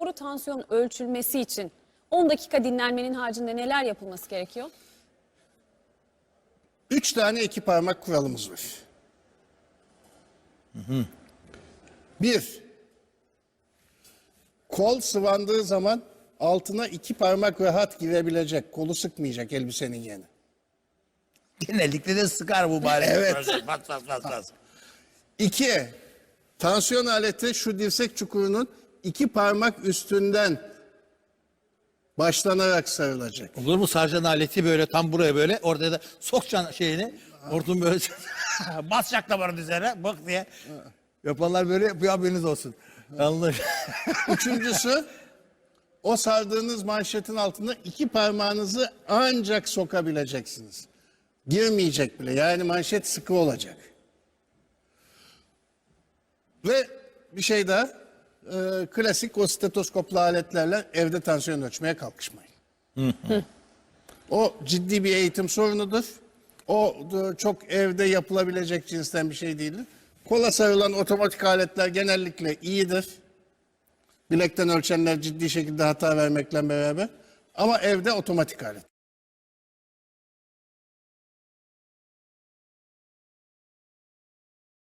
Doğru tansiyon ölçülmesi için 10 dakika dinlenmenin haricinde neler yapılması gerekiyor? Üç tane iki parmak kuralımız var. Bir, kol sıvandığı zaman altına iki parmak rahat girebilecek. Kolu sıkmayacak elbisenin yeni. Genellikle de sıkar bu bari. Evet. Bas bas bas bas. İki, tansiyon aleti şu dirsek çukurunun iki parmak üstünden başlanarak sarılacak. Olur mu sarcan aleti böyle tam buraya böyle orada da sokacaksın şeyini. Hortum böyle basacak damarın üzerine bak diye. Yapanlar böyle yapıyor haberiniz olsun. Anladın. Üçüncüsü, o sardığınız manşetin altında iki parmağınızı ancak sokabileceksiniz. Girmeyecek bile. Yani manşet sıkı olacak. Ve bir şey daha, e, klasik o stetoskoplu aletlerle evde tansiyon ölçmeye kalkışmayın. o ciddi bir eğitim sorunudur. O e, çok evde yapılabilecek cinsten bir şey değildir. Kola sarılan otomatik aletler genellikle iyidir. Bilekten ölçenler ciddi şekilde hata vermekle beraber. Ama evde otomatik alet.